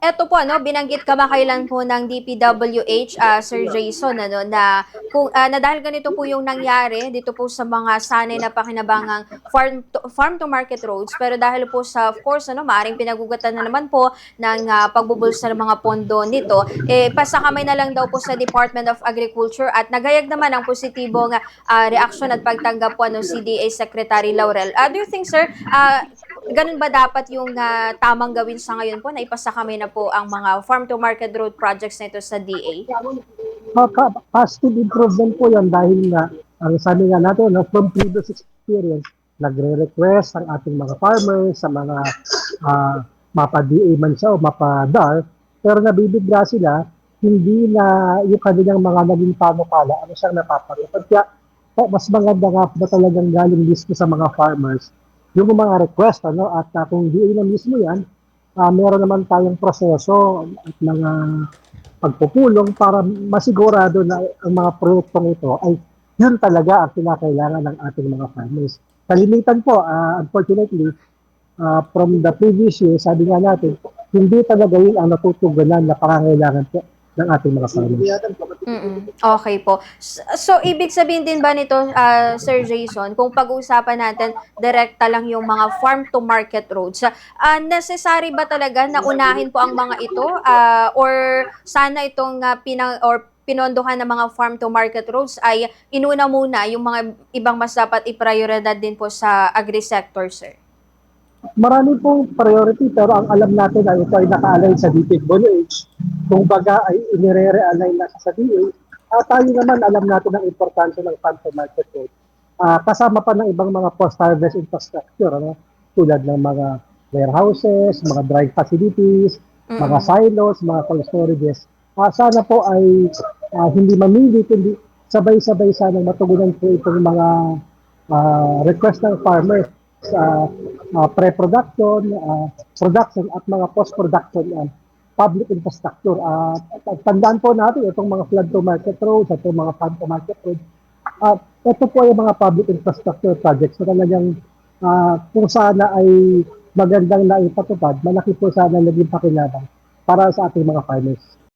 eto po, ano, binanggit kamakailan po ng DPWH, ah, Sir Jason, ano, na, kung, ah, na dahil ganito po yung nangyari dito po sa mga sanay na pakinabangang farm to, farm to market roads, pero dahil po sa, of course, ano, maaring pinagugatan na naman po ng ah, pagbubulsa ng mga pondo nito, eh, pasakamay na lang daw po sa Department of Agriculture at nagayag naman ang positibong ah, reaksyon at pagtanggap po ng CDA Secretary Laurel. Ah, do you think, sir, ah, ganun ba dapat yung ah, tamang gawin sa ngayon po na ipasakamay na po ang mga farm to market road projects na ito sa DA? Uh, positive improvement po yan dahil nga, ang sabi nga natin, no, from previous experience, nagre-request ang ating mga farmers sa mga uh, mapa-DA man siya o mapa-DAR, pero nabibigla sila, hindi na yung kanilang mga naging panukala, ano siyang napapagapag. Kaya, mas maganda nga na talagang galing mismo sa mga farmers yung mga request, ano, at uh, kung DA na mismo yan, uh, meron naman tayong proseso at mga pagpupulong para masigurado na ang mga proyektong ito ay yun talaga ang kinakailangan ng ating mga farmers. Kalimitan po, uh, unfortunately, uh, from the previous year, sabi nga natin, hindi talaga yun ang natutugunan na pangangailangan po ng ating mga. Mm-mm. Okay po. So, ibig sabihin din ba nito, ah, Sir Jason, kung pag-uusapan natin, direkta lang yung mga farm-to-market roads, ah, necessary ba talaga na unahin po ang mga ito? Ah, or sana itong ah, pinang, or pinondohan ng mga farm-to-market roads ay inuna muna yung mga ibang mas dapat iprioridad din po sa agri-sector, sir? Marami pong priority pero ang alam natin ay ito ay naka-align sa DPWH. Kung baga ay inire-realign na sa DA, at tayo naman alam natin ang importansya ng farm to market road. Ah, kasama pa ng ibang mga post-harvest infrastructure, ano? tulad ng mga warehouses, mga dry facilities, mga silos, mga cold storages. Ah, sana po ay ah, hindi mamili, kundi sabay-sabay sana matugunan po itong mga ah, request ng farmers sa ah, pre-production, ah, production at mga post-production ah, public infrastructure. At- at tandaan po natin itong mga flood to market roads, itong mga farm to market roads. At ito po yung mga public infrastructure projects na talagang ah, kung sana ay magandang naipatupad, malaki po sana naging pakinabang para sa ating mga farmers.